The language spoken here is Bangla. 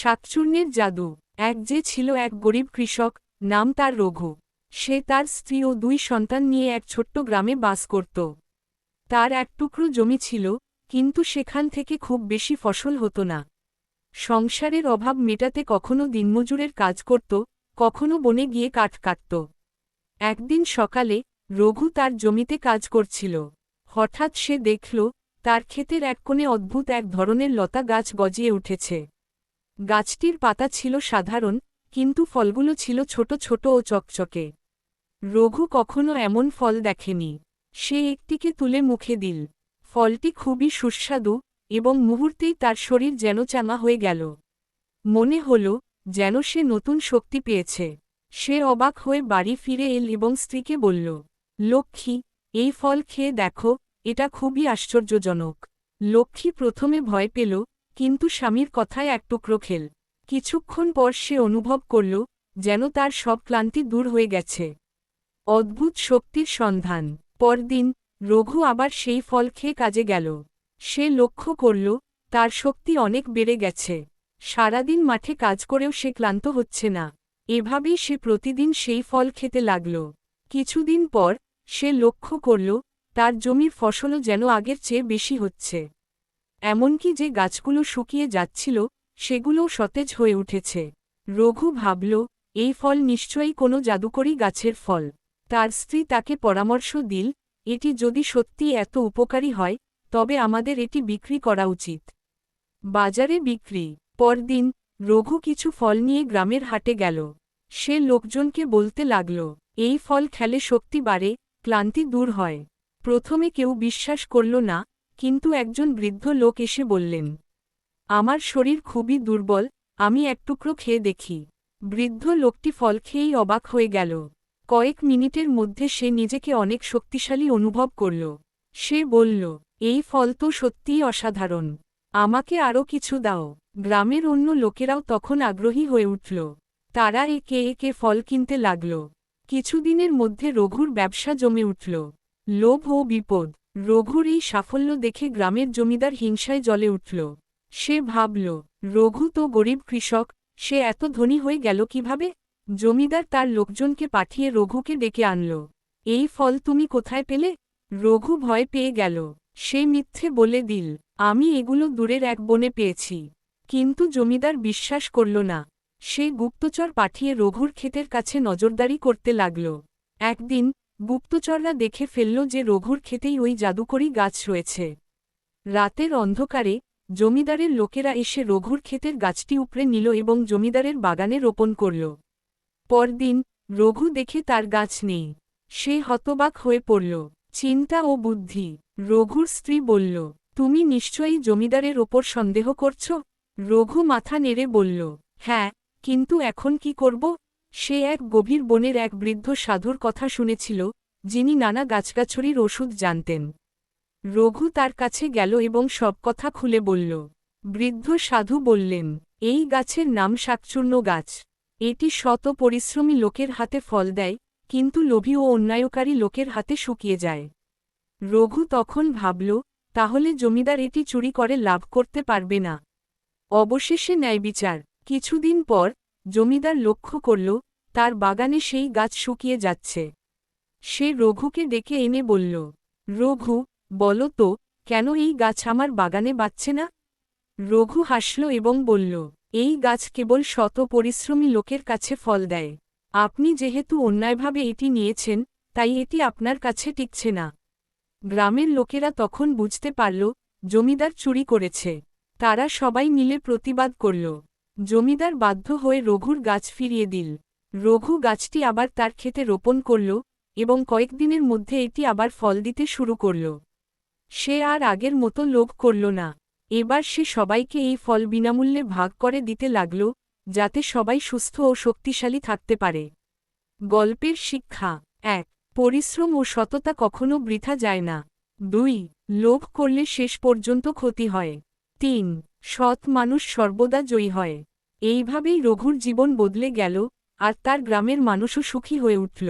শাকচূর্ণের জাদু। এক যে ছিল এক গরিব কৃষক, নাম তার রঘু। সে তার স্ত্রী ও দুই সন্তান নিয়ে এক ছোট্ট গ্রামে বাস করত। তার এক টুকরো জমি ছিল, কিন্তু সেখান থেকে খুব বেশি ফসল হতো না। সংসারের অভাব মেটাতে কখনো দিনমজুরের কাজ করত, কখনো বনে গিয়ে কাঠ কাটত। একদিন সকালে, রঘু তার জমিতে কাজ করছিল। হঠাৎ সে দেখল, তার ক্ষেতের এক কোণে অদ্ভুত এক ধরনের লতা গাছ গজিয়ে উঠেছে। গাছটির পাতা ছিল সাধারণ, কিন্তু ফলগুলো ছিল ছোট ছোট ও চকচকে। রঘু কখনো এমন ফল দেখেনি। সে একটিকে তুলে মুখে দিল। ফলটি খুবই সুস্বাদু এবং মুহূর্তেই তার শরীর যেন চাঙা হয়ে গেল। মনে হল যেন সে নতুন শক্তি পেয়েছে। সে অবাক হয়ে বাড়ি ফিরে এল এবং স্ত্রীকে বলল, লক্ষ্মী, এই ফল খেয়ে দেখো, এটা খুবই আশ্চর্যজনক। লক্ষ্মী প্রথমে ভয় পেল কিন্তু স্বামীর কথায় এক টুকরো খেল। কিছুক্ষণ পর সে অনুভব করল, যেন তার সব ক্লান্তি দূর হয়ে গেছে। অদ্ভুত শক্তির সন্ধান। পরদিন, রঘু আবার সেই ফল খেয়ে কাজে গেল। সে লক্ষ্য করল, তার শক্তি অনেক বেড়ে গেছে। সারাদিন মাঠে কাজ করেও সে ক্লান্ত হচ্ছে না। এভাবেই সে প্রতিদিন সেই ফল খেতে লাগল। কিছুদিন পর, সে লক্ষ্য করল, তার জমির ফসলও যেন আগের চেয়ে বেশি হচ্ছে। এমনকি যে গাছগুলো শুকিয়ে যাচ্ছিল, সেগুলোও সতেজ হয়ে উঠেছে। রঘু ভাবল, এই ফল নিশ্চয়ই কোনো জাদুকরী গাছের ফল। তার স্ত্রী তাকে পরামর্শ দিল, এটি যদি সত্যি এত উপকারী হয়, তবে আমাদের এটি বিক্রি করা উচিত। বাজারে বিক্রি। পরদিন রঘু কিছু ফল নিয়ে গ্রামের হাটে গেল। সে লোকজনকে বলতে লাগল, এই ফল খেলে শক্তি বাড়ে, ক্লান্তি দূর হয়। প্রথমে কেউ বিশ্বাস করল না কিন্তু একজন বৃদ্ধ লোক এসে বললেন, আমার শরীর খুবই দুর্বল, আমি এক টুকরো খেয়ে দেখি। বৃদ্ধ লোকটি ফল খেয়েই অবাক হয়ে গেল। কয়েক মিনিটের মধ্যে সে নিজেকে অনেক শক্তিশালী অনুভব করল। সে বলল, এই ফল তো সত্যিই অসাধারণ। আমাকে আরও কিছু দাও। গ্রামের অন্য লোকেরাও তখন আগ্রহী হয়ে উঠল। তারা একে একে ফল কিনতে লাগল। কিছুদিনের মধ্যে রঘুর ব্যবসা জমে উঠল। লোভ ও বিপদ। রঘুর এই সাফল্য দেখে গ্রামের জমিদার হিংসায় জ্বলে উঠল। সে ভাবল, রঘু তো গরিব কৃষক, সে এত ধনী হয়ে গেল কীভাবে? জমিদার তার লোকজনকে পাঠিয়ে রঘুকে ডেকে আনল। এই ফল তুমি কোথায় পেলে? রঘু ভয় পেয়ে গেল। সে মিথ্যে বলে দিল, আমি এগুলো দূরের এক বনে পেয়েছি। কিন্তু জমিদার বিশ্বাস করল না। সে গুপ্তচর পাঠিয়ে রঘুর ক্ষেতের কাছে নজরদারি করতে লাগল। একদিন গুপ্তচররা দেখে ফেলল যে রঘুর ক্ষেতেই ওই জাদুকরি গাছ রয়েছে। রাতের অন্ধকারে জমিদারের লোকেরা এসে রঘুর ক্ষেতের গাছটি উপড়ে নিল এবং জমিদারের বাগানে রোপণ করল। পরদিন রঘু দেখে তার গাছ নেই। সে হতবাক হয়ে পড়ল। চিন্তা ও বুদ্ধি। রঘুর স্ত্রী বলল, তুমি নিশ্চয়ই জমিদারের ওপর সন্দেহ করছ? রঘু মাথা নেড়ে বলল হ্যাঁ কিন্তু এখন কি করব? সে এক গভীর বনের এক বৃদ্ধ সাধুর কথা শুনেছিল, যিনি নানা গাছগাছড়ির ওষুধ জানতেন। রঘু তার কাছে গেল এবং সব কথা খুলে বলল। বৃদ্ধ সাধু বললেন, এই গাছের নাম শাকচূর্ণ গাছ। এটি শত পরিশ্রমী লোকের হাতে ফল দেয়, কিন্তু লোভী ও অন্যায়কারী লোকের হাতে শুকিয়ে যায়। রঘু তখন ভাবল, তাহলে জমিদার এটি চুরি করে লাভ করতে পারবে না। অবশেষে ন্যায় বিচার কিছুদিন পর জমিদার লক্ষ্য করল, তার বাগানে সেই গাছ শুকিয়ে যাচ্ছে। সে রঘুকে ডেকে এনে বলল, রঘু, বলো তো, কেন এই গাছ আমার বাগানে বাচ্ছে না? রঘু হাসল এবং বলল, এই গাছ কেবল শত পরিশ্রমী লোকের কাছে ফল দেয়। আপনি যেহেতু অন্যায়ভাবে এটি নিয়েছেন, তাই এটি আপনার কাছে টিকছে না। গ্রামের লোকেরা তখন বুঝতে পারল, জমিদার চুরি করেছে। তারা সবাই মিলে প্রতিবাদ করল। জমিদার বাধ্য হয়ে রঘুর গাছ ফিরিয়ে দিল। রঘু গাছটি আবার তার ক্ষেতে রোপণ করল এবং কয়েকদিনের মধ্যে এটি আবার ফল দিতে শুরু করল। সে আর আগের মতো লোভ করল না। এবার সে সবাইকে এই ফল বিনামূল্যে ভাগ করে দিতে লাগল, যাতে সবাই সুস্থ ও শক্তিশালী থাকতে পারে। গল্পের শিক্ষা এক, পরিশ্রম ও সততা কখনো বৃথা যায় না। দুই, লোভ করলে শেষ পর্যন্ত ক্ষতি হয়। তিন সৎ মানুষ সর্বদা জয়ী হয়। এইভাবেই রঘুর জীবন বদলে গেল, আর তার গ্রামের মানুষও সুখী হয়ে উঠল।